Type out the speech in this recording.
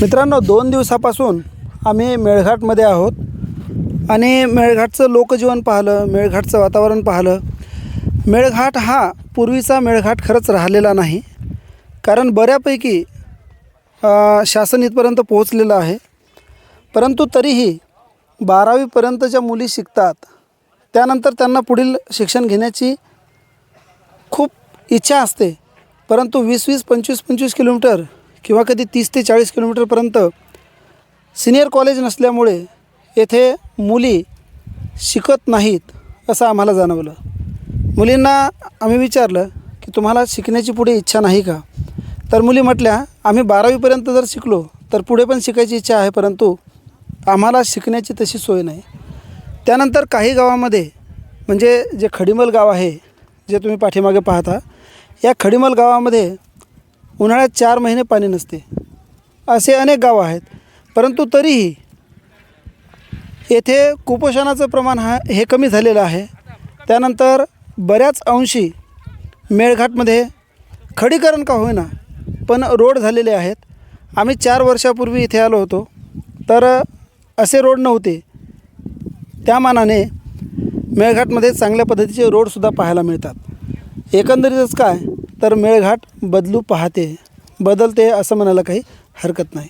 मित्रांनो दोन दिवसापासून आम्ही मेळघाटमध्ये आहोत. आणि मेळघाटचं लोकजीवन पाहिलं मेळघाटचं वातावरण पाहिलं. मेळघाट हा पूर्वीचा मेळघाट खरंच राहिलेला नाही. कारण बऱ्यापैकी शासन इथपर्यंत पोहोचलेलं आहे. परंतु तरीही बारावीपर्यंतच्या मुली शिकतात. त्यानंतर त्यांना पुढील शिक्षण घेण्याची खूप इच्छा असते. परंतु वीस वीस पंचवीस पंचवीस किलोमीटर किंवा कधी तीस ते चाळीस किलोमीटरपर्यंत सिनियर कॉलेज नसल्यामुळे येथे मुली शिकत नाहीत असं आम्हाला जाणवलं. मुलींना आम्ही विचारलं की तुम्हाला शिकण्याची पुढे इच्छा नाही का? तर मुली म्हटल्या आम्ही बारावीपर्यंत जर शिकलो तर पुढे पण शिकायची इच्छा आहे परंतु आम्हाला शिकण्याची तशी सोय नाही. त्यानंतर काही गावामध्ये म्हणजे जे खडीमल गाव आहे जे तुम्ही पाठीमागे पाहता या खडीमल गावामध्ये उन्हाळ्यात चार महिने पाणी नसते. असे अनेक गावं आहेत. परंतु तरीही येथे कुपोषणाचं प्रमाण हा हे कमी झालेलं आहे. त्यानंतर बऱ्याच अंशी मेळघाटमध्ये खडीकरण का होईना पण रोड झालेले आहेत. आम्ही चार वर्षापूर्वी इथे आलो होतो. तर असे रोड नव्हते. त्या मानाने मेळघाटमध्ये चांगल्या पद्धतीचे रोडसुद्धा पाहायला मिळतात. एकंदरीतच काय तर मेळघाट बदलू पाहते. बदलते असं म्हणायला काही हरकत नाही.